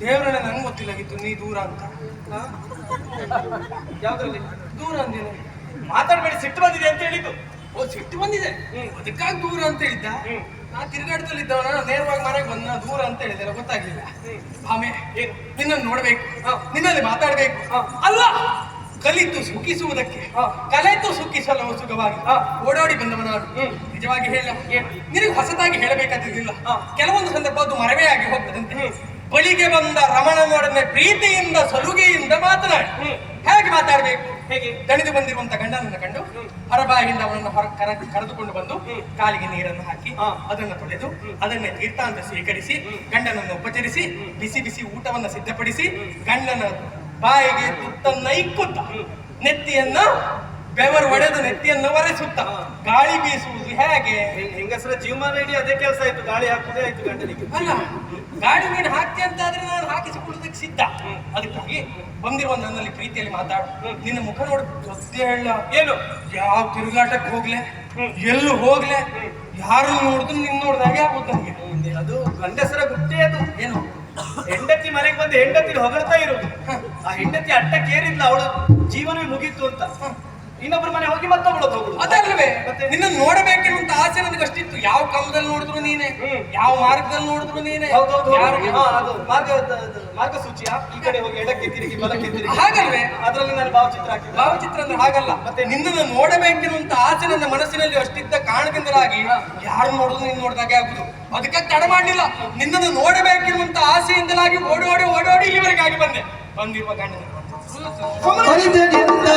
ದೇವರನ್ನ ನಂಗೆ ಗೊತ್ತಿಲ್ಲಾಗಿತ್ತು ನೀ ದೂರ ಅಂತ. ಯಾವ್ದ್ರಲ್ಲಿ? ದೂರ ಅಂದಿನ ಮಾತಾಡ್ಬೇಡಿ ಸಿಟ್ಟು ಬಂದಿದೆ ಅಂತ ಹೇಳಿದ್ದು. ಓ ಸಿಟ್ಟು ಬಂದಿದೆ? ಅದಕ್ಕಾಗಿ ದೂರ ಅಂತ ಹೇಳಿದ್ದ? ನಾ ತಿರುಗಾಟದಲ್ಲಿ ಇದ್ದವನ ನೇರವಾಗಿ ಮನೆಗೆ ಬಂದ ದೂರ ಅಂತ ಹೇಳಿದೆ ಗೊತ್ತಾಗ್ಲಿಲ್ಲ. ಆಮೆ ನಿನ್ನನ್ನು ನೋಡ್ಬೇಕು. ನಿನ್ನಲ್ಲಿ ಮಾತಾಡ್ಬೇಕು. ಅಲ್ಲ! ಕಲಿತು ಸುಖಿಸುವುದಕ್ಕೆ. ಕಲೆತು ಸುಖಿಸಲು ಸುಖವಾಗಿ. ಓಡಾಡಿ ಬಂದವನ ನಿಜವಾಗಿ ಹೇಳ ನಿನಗೆ ಹೊಸದಾಗಿ ಹೇಳಬೇಕಾದಿಲ್ಲ ಕೆಲವೊಂದು ಸಂದರ್ಭ ಅದು ಮರವೇ ಆಗಿ ಹೋಗ್ತದಂತೆ. ಬಳಿಗೆ ಬಂದ ರಮಣನೊಡನೆ ಪ್ರೀತಿಯಿಂದ ಸಲುಗೆಯಿಂದ ಮಾತನಾಡಿ. ಹೇಗೆ ಮಾತಾಡಬೇಕು? ಹೇಗೆ? ದಣಿದು ಬಂದಿರುವಂತ ಗಂಡನನ್ನು ಕಂಡು ಹೊರಬಾಯಿಂದ ಅವನನ್ನು ಹೊರ ಕರ ಕರೆದುಕೊಂಡು ಬಂದು ಕಾಲಿಗೆ ನೀರನ್ನು ಹಾಕಿ. ಅದನ್ನು ತೊಳೆದು ಅದನ್ನೇ ತೀರ್ಥಾಂತ ಸ್ವೀಕರಿಸಿ ಗಂಡನನ್ನು ಉಪಚರಿಸಿ ಬಿಸಿ ಬಿಸಿ ಊಟವನ್ನು ಸಿದ್ಧಪಡಿಸಿ ಗಂಡನ ಬಾಯಿಗೆ ತುತ್ತನ್ನ ಇಕ್ಕುತ್ತ ನೆತ್ತಿಯನ್ನ ಬೆವರು ಒಡೆದು ನೆತ್ತಿಯನ್ನು ಒರೆಸುತ್ತ. ಗಾಳಿ ಬೀಸುವುದು ಹೇಗೆ? ಹೆಂಗ್- ಹೆಂಗಸರ ಜೀವಮಾನ ಇಡೀ ಅದೇ ಕೆಲಸ ಆಯ್ತು. ಗಾಳಿ ಹಾಕುದೇ ಆಯ್ತು ಗಂಡನಿಗೆ. ಅಲ್ಲ ಗಾಡಿ ನೀನು ಹಾಕ್ತಿ ಅಂತ ಆದ್ರೆ ನಾನು ಹಾಕಿಸಿಕೊಳ್ಳೋದಕ್ಕೆ ಸಿದ್ಧ. ಅದಕ್ಕಾಗಿ ಬಂದಿರುವ ನನ್ನಲ್ಲಿ ಪ್ರೀತಿಯಲ್ಲಿ ಮಾತಾಡು. ನಿನ್ನ ಮುಖ ನೋಡಿ. ಗೊತ್ತೇ ಹೇಳ. ಏನು? ಯಾವ ತಿರುಗಾಟಕ್ಕೆ ಹೋಗ್ಲೆ? ಎಲ್ಲೂ ಹೋಗ್ಲೆ? ಯಾರು ನೋಡಿದ್ರು ನಿನ್ ನೋಡ್ದಾಗೆ ಆಗುತ್ತೆ ನನಗೆ. ಅದು ಗಂಡಸರ ಗೊತ್ತೇ ಅದು. ಏನು? ಹೆಂಡತಿ ಮನೆಗೆ ಬಂದು ಹೆಂಡತಿ ಹೊಗಳ್ತಾ ಇರೋದು. ಆ ಹೆಂಡತಿ ಅಟ್ಟಕ್ಕೆ ಏರಿದ್ಲ ಅವಳು ಜೀವನವೇ ಮುಗೀತು ಅಂತ. ಇನ್ನೊಬ್ಬರ ಮನೆ ಹೋಗಿ ಮತ್ತೊಬ್ಬಳು ಹೋಗುದು ಅದಲ್ವೇ? ಮತ್ತೆ? ನಿನ್ನ ನೋಡಬೇಕೆನ್ನುವಂತ ಆಸೆ ನನಗೆ ಅಷ್ಟಿತ್ತು. ಯಾವ ಕಾಲದಲ್ಲಿ ನೋಡಿದ್ರು ನೀನೆ. ಯಾವ ಮಾರ್ಗದಲ್ಲಿ ನೋಡಿದ್ರು ನೀನೆ? ಹೌದೌದು ಯಾರಿಗೆ- ಹಾ, ಅದು ಮಾರ್ಗ ಮಾರ್ಗಸೂಚಿಯ? ಈ ಕಡೆ ಹೋಗಿ ಎಡಕ್ಕೆ ತಿರುಗಿ ಬಲಕ್ಕೆ ತಿರುಗಿ. ಹಾಗಲ್ವೇ? ಅದರಲ್ಲಿ ನಾನು ಭಾವಚಿತ್ರ ಹಾಕಿ ಭಾವಚಿತ್ರ ಅಂದ್ರೆ ಹಾಗಲ್ಲ. ಮತ್ತೆ? ನಿನ್ನನ್ನು ನೋಡಬೇಕೆನ್ನುವಂತ ಆಸೆ ನನ್ನ ಮನಸ್ಸಿನಲ್ಲಿ ಅಷ್ಟಿದ್ದ ಕಾರಣದಿಂದಲಾಗಿ ಯಾರು ನೋಡಿದ್ರು ನೀನ್ ನೋಡಿದಾಗೆ ಆಗುದು. ಅದಕ್ಕೆ ತಡ ಮಾಡಲಿಲ್ಲ. ನಿನ್ನನ್ನು ನೋಡಬೇಕೆನ್ನುವಂತ ಆಸೆಯಿಂದಲಾಗಿ ಓಡೋಡಿ ಓಡೋಡಿ ಇಲ್ಲಿವರೆಗಾಗಿ ಬಂದೆ. ಬಂದಿರುವ ಗಂಡನ. ಅರಿತನಿಂದ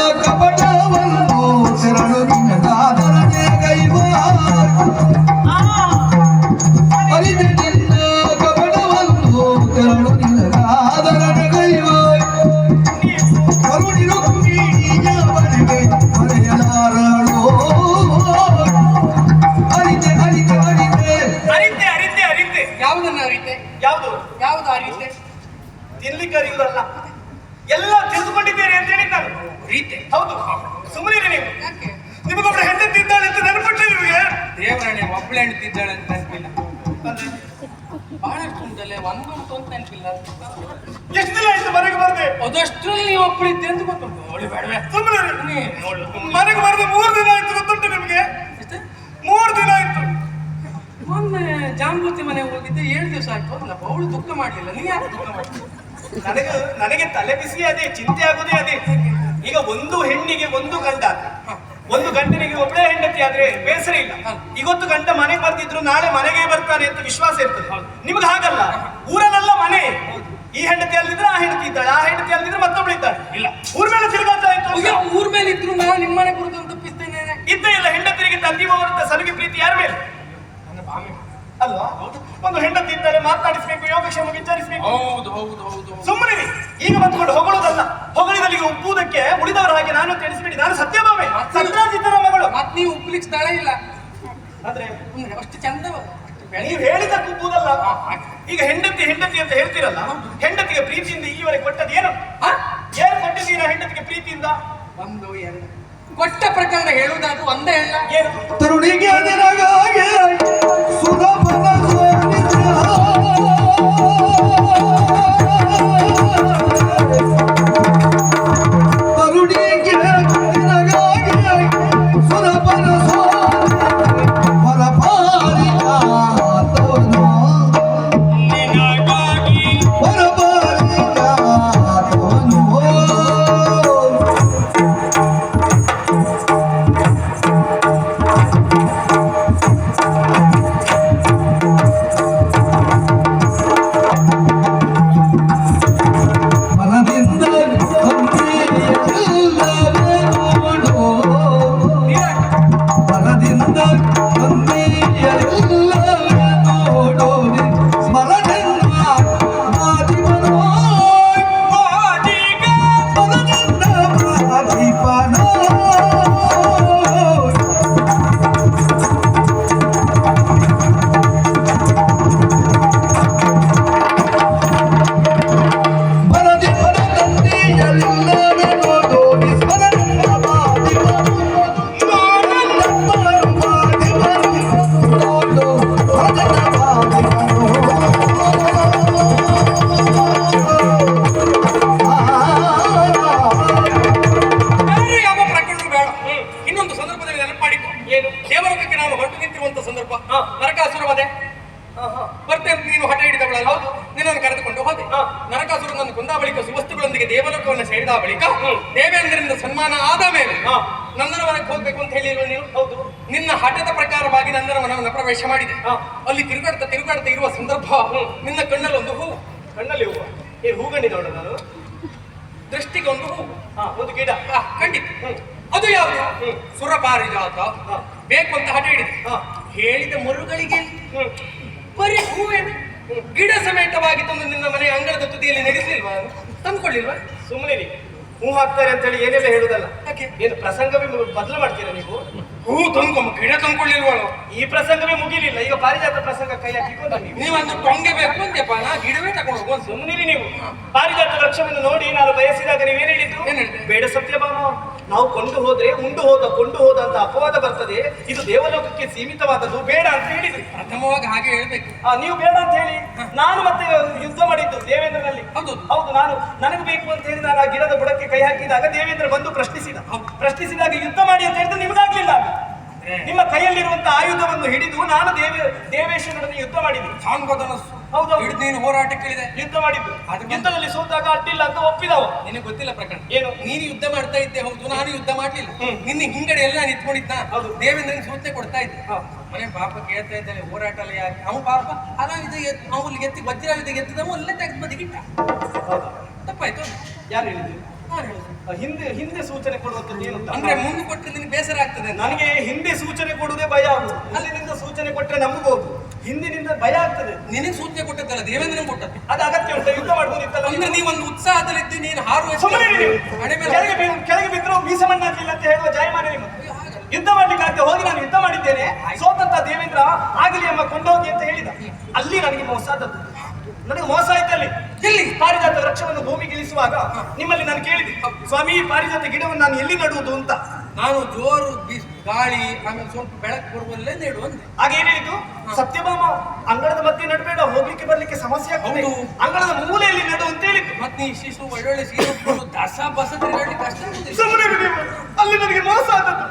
ದೇವರಾಣೆ ಒಬ್ಬಳೆ ಹೆಣ್ತಿದ್ದಾಳೆ ಅಂತ ನೆನಪಿಲ್ಲ ಬಹಳಷ್ಟು ಉಂಟಲ್ಲೇ ಒಂದುಂಟು ಅಂತ ನೆನಪಿಲ್ಲ ಎಷ್ಟು ದಿನ ಆಯ್ತು ಮನೆಗೆ ಬರ್ದೆ? ಅದಷ್ಟರಲ್ಲಿ ನೀವು ಒಬ್ಬಳಿದ್ದೆ ಅಂತ ಗೊತ್ತುಂಟು. ನೋಡಿ ಬೇಡವೆ ಸುಮ್ಮನೆ ಮನೆಗೆ ಬರ್ದೆ ಮೂರು ದಿನ ಆಯ್ತು ಗೊತ್ತುಂಟು ನಿಮ್ಗೆ? ಮೂರು ದಿನ ಆಯ್ತು. ಮೊನ್ನೆ ಜಾಂಬೂತಿ ಮನೆಗೆ ಹೋಗಿದ್ದೆ ಏಳು ದಿವಸ ಆಯ್ತು. ಅಲ್ಲ ಅವಳು ದುಃಖ ಮಾಡಲಿಲ್ಲ. ನೀ ಯಾಕೆ ದುಃಖ ಮಾಡಿಲ್ಲ ನನಗೆ ನನಗೆ ತಲೆ ಬಿಸಿ ಅದೇ ಚಿಂತೆ ಆಗೋದೇ ಅದೇ ಈಗ ಒಂದು ಹೆಣ್ಣಿಗೆ ಒಂದು ಗಂಡ ಒಂದು ಗಂಡನಿಗೆ ಒಬ್ಬಳೇ ಹೆಂಡತಿ ಆದ್ರೆ ಬೇಸರ ಇಲ್ಲ. ಇವತ್ತು ಗಂಡ ಮನೆಗೆ ಬರ್ತಿದ್ರು ನಾಳೆ ಮನೆಗೆ ಬರ್ತಾನೆ ಅಂತ ವಿಶ್ವಾಸ ಇರ್ತದೆ. ನಿಮ್ಗೆ ಹಾಗಲ್ಲ. ಊರಲ್ಲ ಮನೆ. ಈ ಹೆಂಡತಿ ಅಲ್ಲಿದ್ರೆ ಆ ಹೆಂಡತಿ ಇದ್ದಾಳೆ ಆ ಹೆಂಡತಿ ಅಲ್ಲಿದ್ರೆ ಮತ್ತೊಬ್ಳು ಇದ್ದಾಳೆ. ಇಲ್ಲ. ಊರ್ ಮೇಲೆ ತಿರುಗಾಟ ಊರ್ ಮೇಲೆ ಇದ್ರು ನಾನು ನಿಮ್ಮನೆ ಕುರಿತು ತಪ್ಪಿಸ್ತೇನೆ ಇದ್ದ ಇಲ್ಲ. ಹೆಂಡತಿರಿಗೆ ತಂದಿ ಹೋಗುವಂತ ಸಲಗಿ ಪ್ರೀತಿ ಯಾರ ಮೇಲೆ? ಅಲ್ವಾ? ಒಂದು ಹೆಂಡತಿ ಇದ್ದರೆ ಮಾತನಾಡಿಸ್ಬೇಕು ಯೋಗಕ್ಷೇಮ ವಿಚಾರಿಸ್ಬೇಕು. ಹೌದು ಹೌದು ಹೌದು ಸುಮ್ಮನೆ ಈಗ ಬಂದ್ಕೊಂಡು ಹೊಗಳೋದಲ್ಲ. ಹೊಗಳಿದಲ್ಲಿಗೆ ಉಪ್ಪುವುದಕ್ಕೆ ಉಳಿದವರ ಹಾಗೆ ನಾನು ತಿಳಿಸ್ಬಿಡಿ. ನಾನು ಸತ್ಯಭಾಮೆ. ಸತ್ರಾಜಿತರ ಮಗಳು. ಮತ್ ನೀವು ಉಪ್ಪಲಿಕ್ಕೆ ಸ್ಥಳ ಇಲ್ಲ. ಆದ್ರೆ ಅಷ್ಟು ಚಂದ ನೀವು ಹೇಳಿದ ಉಪ್ಪುವುದಲ್ಲ ಈಗ ಹೆಂಡತಿ ಹೆಂಡತಿ ಅಂತ ಹೇಳ್ತೀರಲ್ಲ? ಹೆಂಡತಿಗೆ ಪ್ರೀತಿಯಿಂದ ಈವರೆಗೆ ಕೊಟ್ಟದ್ದು ಏನು? ಏನು ಕೊಟ್ಟಿದ್ದೀರಾ ಹೆಂಡತಿಗೆ ಪ್ರೀತಿಯಿಂದ? ಒಂದು ಎರಡು. ಕೊಟ್ಟ ಪ್ರಕರಣ ಹೇಳುವುದಾದ್ರೂ ಒಂದೇ ಅಲ್ಲ. ತರುಣಿಗೆ ನಿನಗಾಗಿ ಬರ್ತೇನೆ ನೀನು ಹಠ ಹಿಡಿದವಳಲ್ಲ? ಹೌದು. ನಿನ್ನನ್ನು ಕರೆದುಕೊಂಡು ಹೋದೆ. ನರಕಾಸುರನನ್ನು ಕುಂದ ಬಳಿಕ ಸುವಸ್ತುಗಳೊಂದಿಗೆ ದೇವಲೋಕವನ್ನು ಸೇರಿದ ಬಳಿಕ ದೇವೇಂದ್ರನಿಂದ ಸನ್ಮಾನ ಆದ ಮೇಲೆ ನಂದನ ವನಕ್ಕೆ ಹೋಗ್ಬೇಕು ಅಂತ ಹೇಳಿರುವ ನೀನು? ಹೌದು. ನಿನ್ನ ಹಠದ ಪ್ರಕಾರವಾಗಿ ನಂದನವನವನ್ನು ಪ್ರವೇಶ ಮಾಡಿದೆ. ಅಲ್ಲಿ ತಿರುಗಾಡ್ತಾ ತಿರುಗಾಡ್ತಾ ಇರುವ ಸಂದರ್ಭ ನಿನ್ನ ಕಣ್ಣಲ್ಲಿ ಒಂದು ಹೂವು. ಕಣ್ಣಲ್ಲಿ ಹೂವು? ಏ ಹೂಗಂಡಿದವಳು ನಾನು? ದೃಷ್ಟಿಗೆ ಒಂದು ಹೂವು. ಒಂದು ಗಿಡ. ಖಂಡಿತ ಅದು ಯಾವುದು? ಸುರಪಾರಿಜಾತ ಬೇಕು ಅಂತ ಹಠ ಹಿಡಿದೆ. ಹೇಳಿದ ಮರುಗಳಿಗೆ ಬರೀ ಹೂವೇನು ಗಿಡ ಸಮೇತವಾಗಿ ತಂದು ನಿನ್ನ ಮನೆಯ ಅಂಗಳದ ತುದಿಯಲ್ಲಿ ನಡೆಸಲಿಲ್ವಾ ತಂದ್ಕೊಳ್ಳಿಲ್ವಾ? ಸುಮ್ಮನೆ ಹೂ ಹಾಕ್ತಾರೆ ಅಂತ ಹೇಳಿ ಏನೆಲ್ಲ ಹೇಳುದಲ್ಲ? ಏನು ಪ್ರಸಂಗವೇ ಬದಲು ಮಾಡ್ತೀರಾ ನೀವು? ಹೂ ತಂದ್ಕೊಂಬ ಗಿಡ ತಂದ್ಕೊಳ್ಳಿಲ್ವಳು? ಈ ಪ್ರಸಂಗವೇ ಮುಗಿಲಿಲ್ಲ. ಈಗ ಪಾರಿಜಾತ ಪ್ರಸಂಗ ಕೈ ಹಾಕಿಕೊಂಡು ನೀವು. ನೀವಂದು ಟೊಂಗೆ ಬೇಕು ಅಂದ್ಯಪ್ಪ ನಾ ಗಿಡವೇ ತಗೊಂಡು ಹೋಗುವ. ಸುಮ್ಮನಿರಿ ನೀವು. ಪಾರಿಜಾತ ವೃಕ್ಷವನ್ನು ನೋಡಿ ನಾನು ಬಯಸಿದಾಗ ನೀವೇನು ಹೇಳಿದ್ರು ಬೇಡ ಸತ್ಯ ಬೇಡ ಸತ್ಯಭಾಮ. ನಾವು ಕೊಂಡು ಹೋದ್ರೆ ಉಂಡು ಹೋದ ಕೊಂಡು ಹೋದ ಅಂತ ಅಪವಾದ ಬರ್ತದೆ. ಇದು ದೇವಲೋಕಕ್ಕೆ ಸೀಮಿತವಾದದ್ದು. ಬೇಡ ಅಂತ ಹೇಳಿದ್ರಿ. ಪ್ರಥಮವಾಗಿ ಹಾಗೆ ಹೇಳ್ಬೇಕು. ನೀವು ಬೇಡ ಅಂತ ಹೇಳಿ. ನಾನು ಮತ್ತೆ ಯುದ್ಧ ಮಾಡಿದ್ದು ದೇವೇಂದ್ರನಲ್ಲಿ. ಹೌದು. ಹೌದು ನಾನು ನನಗೆ ಬೇಕು ಅಂತ ಹೇಳಿ ನಾನು ಆ ಗಿಡದ ಬುಡಕ್ಕೆ ಕೈ ಹಾಕಿದಾಗ ದೇವೇಂದ್ರ ಬಂದು ಪ್ರಶ್ನಿಸಿದ. ಪ್ರಶ್ನಿಸಿದಾಗ ಯುದ್ಧ ಮಾಡಿ ಅಂತ ಹೇಳಿದ್ರೆ ನಿಮಗಾಗ್ಲಿಲ್ಲ. ನಿಮ್ಮ ಕೈಯಲ್ಲಿರುವಂತಹ ಆಯುಧವನ್ನು ಹಿಡಿದು ನಾನು ದೇವ ದೇವೇಶ್ವರನೊಡನೆ ಯುದ್ಧ ಮಾಡಿದ್ದು ಸಾಂಗೋದನ ಹೌದು. ಹಿಡಿದು ನೀನು ಹೋರಾಟಕ್ಕೆ ಇಳಿದೆ ಯುದ್ಧ ಮಾಡಿದ್ದು ಅದು ಯುದ್ಧದಲ್ಲಿ ಸೋತಾಗ ಅಡ್ಡಿಲ್ಲ ಅಂತ ಒಪ್ಪಿದವ. ನಿನಗೆ ಗೊತ್ತಿಲ್ಲ ಪ್ರಕರಣ. ಏನು? ನೀನು ಯುದ್ಧ ಮಾಡ್ತಾ ಇದ್ದೆ ಹೌದು. ನಾನು ಯುದ್ಧ ಮಾಡ್ಲಿಲ್ಲ. ನಿನ್ನ ಹಿಂಗಡೆ ಎಲ್ಲ ನಿಂತ್ಕೊಂಡಿದ್ದ ಹೌದು. ದೇವೇಂದ್ರನಿಗೆ ಸೂಚನೆ ಕೊಡ್ತಾ ಇದ್ದೆ. ಮನೆ ಪಾಪ ಕೇಳ್ತಾ ಇದ್ದಾನೆ ಹೋರಾಟ ಎಲ್ಲ ಯಾಕೆ? ಅವನು ಪಾಪ ಅದ ಇದು ಎತ್- ಗೆತ್ತಿ ಎತ್ತಿ ವಜ್ರಾಯುಧ ಎತ್ತಿದವ ಅಲ್ಲೇ ತೆಗೆದು ಬದಿಗಿಟ್ಟ ಹೌದಾ? ತಪ್ಪಾಯ್ತು. ಯಾರು ಹೇಳಿದ್ರು? ಹಿಂದೆ ಹಿಂದೆ ಸೂಚನೆ ಕೊಡುವಂಥದ್ದು ಏನು? ಅಂದ್ರೆ ಮುಂದೆ ಕೊಟ್ಟರೆ ನಿನಗೆ ಬೇಸರ ಆಗ್ತದೆ ನನಗೆ ಹಿಂದೆ ಸೂಚನೆ ಕೊಡುವುದೇ ಭಯ ಆಗುದು ಅಲ್ಲಿನಿಂದ ಸೂಚನೆ ಕೊಟ್ಟರೆ ನಂಬಬಹುದು ಹಿಂದಿನಿಂದ ಭಯ ಆಗ್ತದೆ. ನಿನಗೆ ಸೂಚನೆ ಕೊಟ್ಟದ್ದಲ್ಲ ದೇವೇಂದ್ರ ಕೊಟ್ಟದ್ದು ಅದು ಅಗತ್ಯ ಉಂಟು. ಯುದ್ಧ ಮಾಡ್ಬೋದಿತ್ತಲ್ಲ ಅಂದ್ರೆ ನೀವೊಂದು ಉತ್ಸಾಹದಲ್ಲಿದ್ದು ನೀನು ಹಾರುವ ಕೆಳಗೆ ಕೆಳಗೆ ಬಿದ್ದರೂ ಮೀಸ ಮಣ್ಣಾಗಿಲ್ಲ ಅಂತ ಹೇಳುವ ಜಾಯಮಾನ ನಿಮ್ಮ ಯುದ್ಧ ಮಾಡ್ಲಿಕ್ಕೆ ಆಗ್ತದೆ ಹೋಗಿ ನಾನು ಯುದ್ಧ ಮಾಡಿದ್ದೇನೆ. ಸೋತಂತ ದೇವೇಂದ್ರ ಆಗಲಿ ಅಮ್ಮ ಕೊಂಡೋಗಿ ಅಂತ ಹೇಳಿದ. ಅಲ್ಲಿ ನನಗೆ ಮೋಸ ಆದದ್ದು. ನನಗೆ ಮೋಸ ಆಯ್ತಲ್ಲಿ. ಎಲ್ಲಿ ಪಾರಿಜಾತ ವೃಕ್ಷವನ್ನು ಭೂಮಿಗೆ ಇಳಿಸುವಾಗ ನಿಮ್ಮಲ್ಲಿ ನಾನು ಕೇಳಿದೆ ಸ್ವಾಮಿ ಪಾರಿಜಾತ ಗಿಡವನ್ನು ನಾನು ಎಲ್ಲಿ ನಡುವುದು ಅಂತ. ನಾನು ಜೋರು ಬಿಸ್ ಗಾಳಿ ಆಮೇಲೆ ಸ್ವಲ್ಪ ಬೆಳಕು ಬರುವಲ್ಲೇ ನೆಡುವಂತೆ. ಹೇಳಿದ್ದು? ಸತ್ಯಭಾಮ ಅಂಗಳದ ಮಧ್ಯೆ ನಡಬೇಡ ಹೋಗ್ಲಿಕ್ಕೆ ಬರ್ಲಿಕ್ಕೆ ಸಮಸ್ಯೆ ಆಗ್ತದೆ. ಹೌದು. ಅಂಗಳದ ಮೂಲೆಯಲ್ಲಿ ನಡು ಅಂತ ಹೇಳಿ ಮತ್ತೆ ಈ ಶಿಶು ಒಳ್ಳೊಳ್ಳೆ ಸೀರೆ ದಸ ಬಸ ತಿರುಗಾಡ್ಲಿಕ್ಕೆ ಕಷ್ಟ ಸುಮ್ಮನೆ ಅಲ್ಲಿ ನನಗೆ ಮೋಸ ಆದದ್ದು.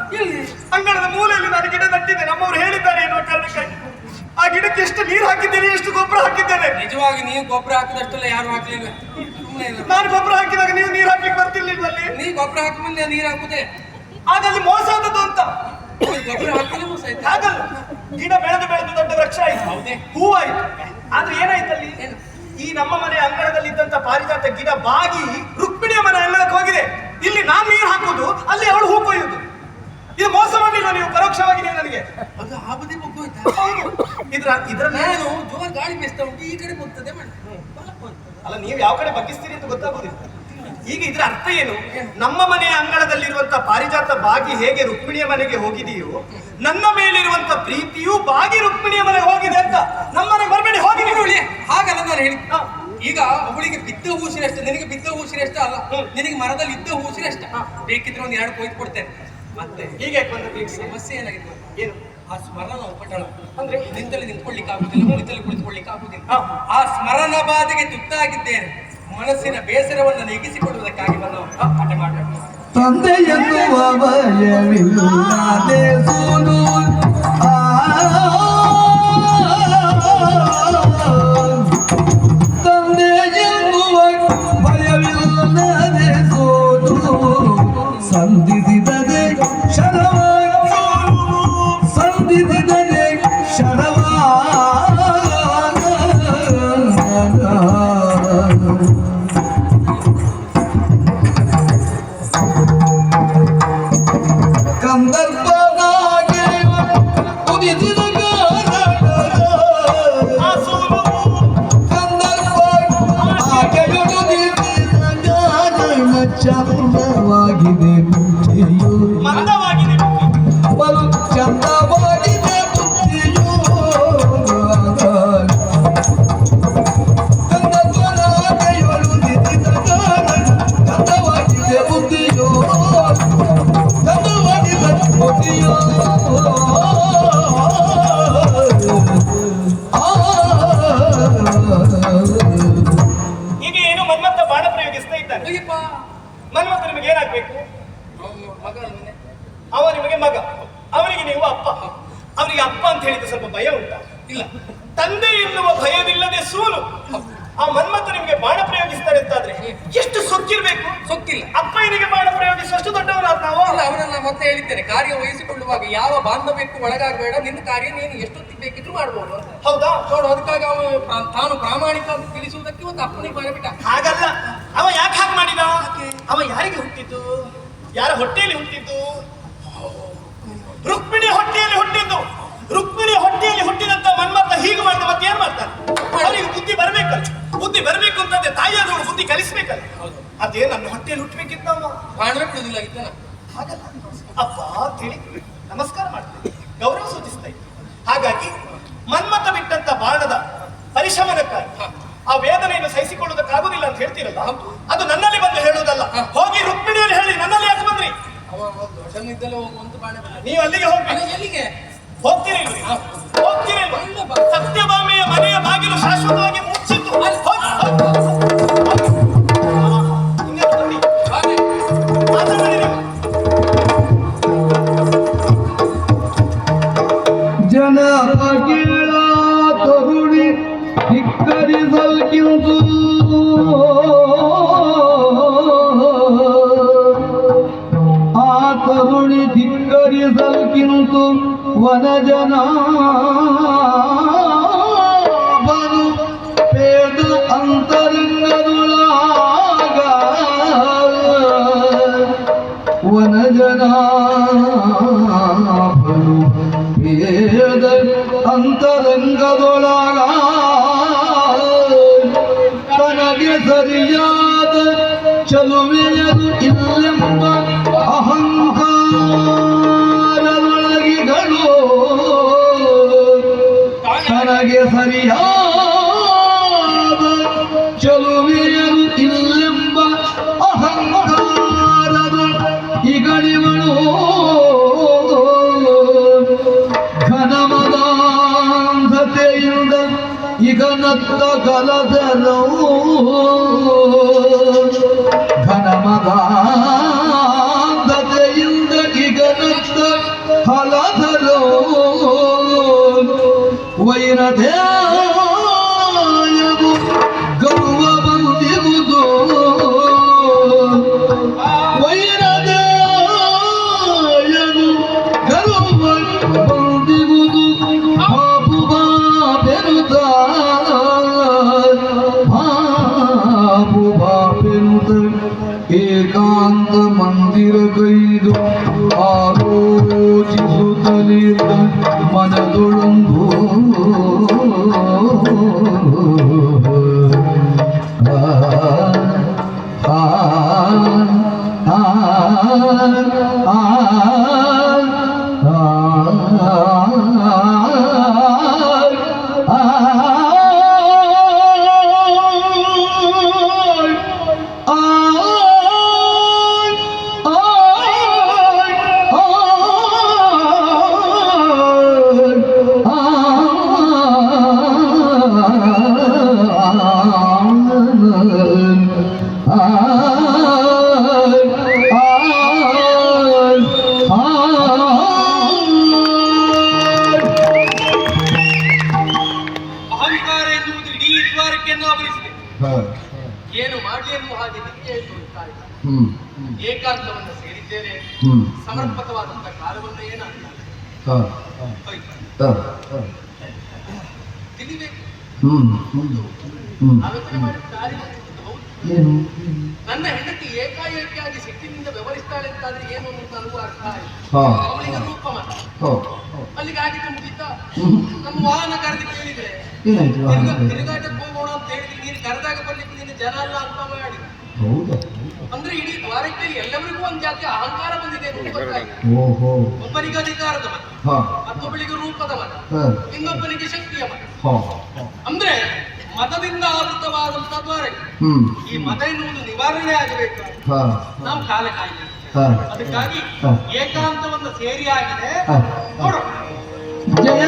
ಅಂಗಳದ ಮೂಲೆಯಲ್ಲಿ ನಾನು ಗಿಡ ನಟ್ಟಿದ್ದೆ. ನಮ್ಮವರು ಹೇಳಿದ್ದಾರೆ ಎನ್ನುವ ಕಾರಣಕ್ಕಾಗಿ. ಆ ಗಿಡಕ್ಕೆ ಎಷ್ಟು ನೀರು ಹಾಕಿದ್ದೇನೆ ಎಷ್ಟು ಗೊಬ್ಬರ ಹಾಕಿದ್ದೇನೆ? ನಿಜವಾಗಿ ನೀವು ಗೊಬ್ಬರ ಹಾಕಿದಷ್ಟೆಲ್ಲ ಯಾರು ಹಾಕ್ಲಿಲ್ಲ? ಸುಮ್ಮನೆ ನಾನು ಗೊಬ್ಬರ ಹಾಕಿದಾಗ ನೀವು ನೀರು ಹಾಕ್ಲಿಕ್ಕೆ ಬರ್ತಿರ್ಲಿಲ್ಲ ಅಲ್ಲಿ ನೀ ಗೊಬ್ಬರ ಹಾಕಿದ್ಮೇಲೆ ನೀರು ಹಾಕುದೆ? ಅದಲ್ಲಿ ಮೋಸ ಆದದ್ದು ಅಂತ. ಗೊಬ್ಬರ ಹಾಕಿದ್ರೆ ಮೋಸ ಆಯ್ತು? ಹಾಗಲ್ಲ ಗಿಡ ಬೆಳೆದು ಬೆಳೆದು ದೊಡ್ಡ ವೃಕ್ಷ ಆಯ್ತು. ಹೌದೇ? ಹೂವಾಯ್ತು ಆದ್ರೆ ಏನಾಯ್ತು ಅಲ್ಲಿ ಈ ನಮ್ಮ ಮನೆ ಅಂಗಳದಲ್ಲಿ ಇದ್ದಂತ ಪಾರಿಜಾತ ಗಿಡ ಬಾಗಿ ರುಕ್ಮಿಣಿಯ ಮನೆ ಅಂಗಳಕ್ಕೆ ಹೋಗಿದೆ. ಇಲ್ಲಿ ನಾನು ನೀರು ಹಾಕೋದು ಅಲ್ಲಿ ಅವಳು ಹೂ ಕೊಯ್ಯುದು. ಇದು ಮೋಸ ಮಾಡಿಲ್ಲ ನೀವು? ಪರೋಕ್ಷವಾಗಿ ನೀವು ನನಗೆ? ಅದು ಆ ಬದಿ ಮುಗ್ದೋಯ್ತು ಇದ್ರ ಇದ್ರ ನಾನು ಜೋರ್ ಗಾಳಿ ಬೀಸ್ತಾ ಉಂಟು ಈ ಕಡೆ ಮುಗ್ತದೆ ಅಲ್ಲ ನೀವು ಯಾವ ಕಡೆ ಬಗ್ಗಿಸ್ತೀರಿ ಅಂತ ಗೊತ್ತಾಗೋದಿಲ್ಲ. ಈಗ ಇದ್ರ ಅರ್ಥ ಏನು? ನಮ್ಮ ಮನೆಯ ಅಂಗಳದಲ್ಲಿರುವಂತ ಪಾರಿಜಾತ ಬಾಗಿ ಹೇಗೆ ರುಕ್ಮಿಣಿಯ ಮನೆಗೆ ಹೋಗಿದೆಯೋ ನನ್ನ ಮೇಲಿರುವಂತ ಪ್ರೀತಿಯು ಬಾಗಿ ರುಕ್ಮಿಣಿಯ ಮನೆಗೆ ಹೋಗಿದೆ ಅಂತ ನಮ್ಮ ಮನೆಗೆ ಬರಬೇಡಿ ಹೋಗಿ ನೋಡಿ ಹಾಗಲ್ಲ ನಾನು ಹೇಳಿ. ಹಾ. ಈಗ ಅವಳಿಗೆ ಬಿದ್ದ ಹೂಸಿನಷ್ಟ ನಿನಗೆ ಬಿದ್ದ ಹೂಸಿನಷ್ಟ ಅಲ್ಲ. ನಿನಗೆ ಮರದಲ್ಲಿ ಇದ್ದ ಹೂಸಿನಷ್ಟ ಬೇಕಿದ್ರೆ ಒಂದು ಎರಡು ಕೊಯ್ದು ಕೊಡ್ತೇನೆ. ಮತ್ತೆ ಹೀಗೆ ಯಾಕೆ ಬಂದದ್ದು ಈಗ ಸಮಸ್ಯೆ? ಏನಾಗಿದೆ ಏನು? ಆ ಸ್ಮರಣ ಉಪಟಳ. ಅಂದ್ರೆ ನಿಂತಲ್ಲಿ ನಿಂತ್ಕೊಳ್ಳಿಕ್ಕೆ ಆಗುದಿಲ್ಲ ಕುಳಿತಲ್ಲಿ ಕುಳಿತುಕೊಳ್ಳಿಕ್ಕೆ ಆಗುದಿಲ್ಲ. ಆ ಸ್ಮರಣ ಬಾಧೆಗೆ ತುತ್ತಾಗಿದ್ದೇನೆ ಮನಸ್ಸಿನ ಬೇಸರವನ್ನು ನೀಗಿಸಿಕೊಳ್ಳುವುದಕ್ಕಾಗಿ ಬಂದ ಪಾಠ ಮಾಡಬೇಕು. ತಂದೆ ಎನ್ನುವ ಯಾವ ಬಾಂಧವ್ಯಕ್ಕೂ ಒಳಗಾಗಬೇಡ. ನಿನ್ನ ಕಾರ್ಯ ನೀನು ಎಷ್ಟೊತ್ತಿಗೆ ಬೇಕಿದ್ರು ಮಾಡ್ಬೋದು. ಹೌದಾ? ನೋಡು ಅದಕ್ಕಾಗಿ ಅವನು ತಾನು ಪ್ರಾಮಾಣಿಕ ಅಂತ ತಿಳಿಸುವುದಕ್ಕೆ ಒಂದು ಅಪ್ಪನಿಗೆ ಬರಬಿಟ್ಟ. ಹಾಗಲ್ಲ. ಅವ ಯಾಕೆ ಹಾಗೆ ಮಾಡಿದ? ಅವ ಯಾರಿಗೆ ಹುಟ್ಟಿದ್ದು? ಯಾರ ಹೊಟ್ಟೆಯಲ್ಲಿ ಹುಟ್ಟಿದ್ದು? ರುಕ್ಮಿಣಿ ಹೊಟ್ಟೆಯಲ್ಲಿ ಹುಟ್ಟಿದ್ದು. ರುಕ್ಮಿಣಿ ಹೊಟ್ಟೆಯಲ್ಲಿ ಹುಟ್ಟಿದಂತ ಮನ್ಮತ್ತ ಹೀಗೆ ಮಾಡಿದ ಮತ್ತೆ ಏನ್ ಮಾಡ್ತಾರೆ ಅವರಿಗೆ ಬುದ್ಧಿ ಬರ್ಬೇಕಲ್ಲ. ಬುದ್ಧಿ ಬರ್ಬೇಕು ಅಂತಂದ್ರೆ ತಾಯಿಯಾದವಳು ಬುದ್ಧಿ ಕಲಿಸ್ಬೇಕಲ್ಲ. ಅದೇ ನನ್ನ ಹೊಟ್ಟೆಯಲ್ಲಿ ಹುಟ್ಟಬೇಕಿತ್ತ ಮಾಡ್ಬೇಕು ಹಾಗಲ್ಲ. ಅಪ್ಪ ತಿಳಿ. ನಮಸ್ಕಾರ ಮಾಡ್ತಾ ಗೌರವ ಸೂಚಿಸ್ತಾ ಇತ್ತು ಹಾಗಾಗಿ ಮನ್ಮತ ಬಿಟ್ಟಂತ ಬಾಣದ ಪರಿಶಮನಕ್ಕಾಗಿ ಆ ವೇದನೆಯನ್ನು ಸಹಿಸಿಕೊಳ್ಳುವುದಕ್ಕಾಗುದಿಲ್ಲ ಅಂತ ಹೇಳ್ತೀರಲ್ಲ ಅದು ನನ್ನಲ್ಲಿ ಬಂದು ಹೇಳೋದಲ್ಲ ಹೋಗಿ ರುಕ್ಮಿಣಿಯಲ್ಲಿ ಹೇಳಿ ನನ್ನಲ್ಲಿ ಯಾಕೆ ಬಂದ್ರಿ? ನೀವು ಅಲ್ಲಿಗೆ ಹೋಗಿ ಹೋಗ್ತೀರಿ? ಹೋಗ್ತೀರಿ ಸತ್ಯಭಾಮಿಯ ಸತ್ಯಭಾಮೆಯ ಮನೆಯ ಬಾಗಿಲು ಶಾಶ್ವತವಾಗಿ ಮುಚ್ಚಿತ್ತು. ونجنا ಇಗಳಿವಳು ಘನಮದಾಂಧತೆಯಿಂದ ಈಗ ನತ್ತ ಕಲದರು ಘನಮದಾಂಧತೆಯಿಂದ ಈಗ ನತ್ತ ಹಲದರು ವೈರದೇಯವು ನನ್ನ ಹೆಂಡತಿ ಏಕಾಏಕಿಯಾಗಿ ಸಿಟ್ಟಿನಿಂದ ವ್ಯವಹರಿಸ್ತಾಳೆ ಅಂತಾದ್ರೆ ಏನು ಅಂತ ನನಗೂ ಅರ್ಥ ಆಯ್ತು. ಅವಳಿಗೆ ರೂಪ ಮಾತ್ರ ಹೋ ಅಲ್ಲಿಗೆ ಆಗಿತ್ತು ಮುಗಿತಾ ನಮ್ಮ ವಾಹನ ಕರೆದು ಕೇಳಿದ್ರೆ? ತಿರುಗಾಟಕ್ಕೆ ಹೋಗೋಣ ಅಂತ ಹೇಳಿದ್ರೆ ನೀನು ಕರೆದಾಗ ಬರ್ಲಿಕ್ಕೆ ನೀನು ಜನ ಅಲ್ಲ ಅಂತ ಮಾಡಿ. ಹೌದಾ. ಅಂದ್ರೆ ಇಡೀ ದ್ವಾರಕ್ಕೆ ಎಲ್ಲರಿಗೂ ಒಂದು ಜಾತಿ ಅಹಂಕಾರ ಬಂದಿದೆ ಒಬ್ಬನಿಗೆ ಅಧಿಕಾರದ ಮತ್ತೊಬ್ಬಳಿಗೆ ರೂಪದ ಹಾ. ಇನ್ನೊಬ್ಬನಿಗೆ ಶಕ್ತಿಯ ಹಾ. ಅಂದ್ರೆ ಮತದಿಂದ ಆವೃತವಾದಂತ ದ್ವಾರೆ ಈ ಮತ ಎನ್ನುವುದು ನಿವಾರಣೆ ಆಗಬೇಕು. ನಾವು ಕಾಲ ಕಾಯ್ದೆ ಅದಕ್ಕಾಗಿ. ಏಕಾಂತವನ್ನು ಸೇರಿ ಆಗಿದೆ. ನೋಡು. ಜಯ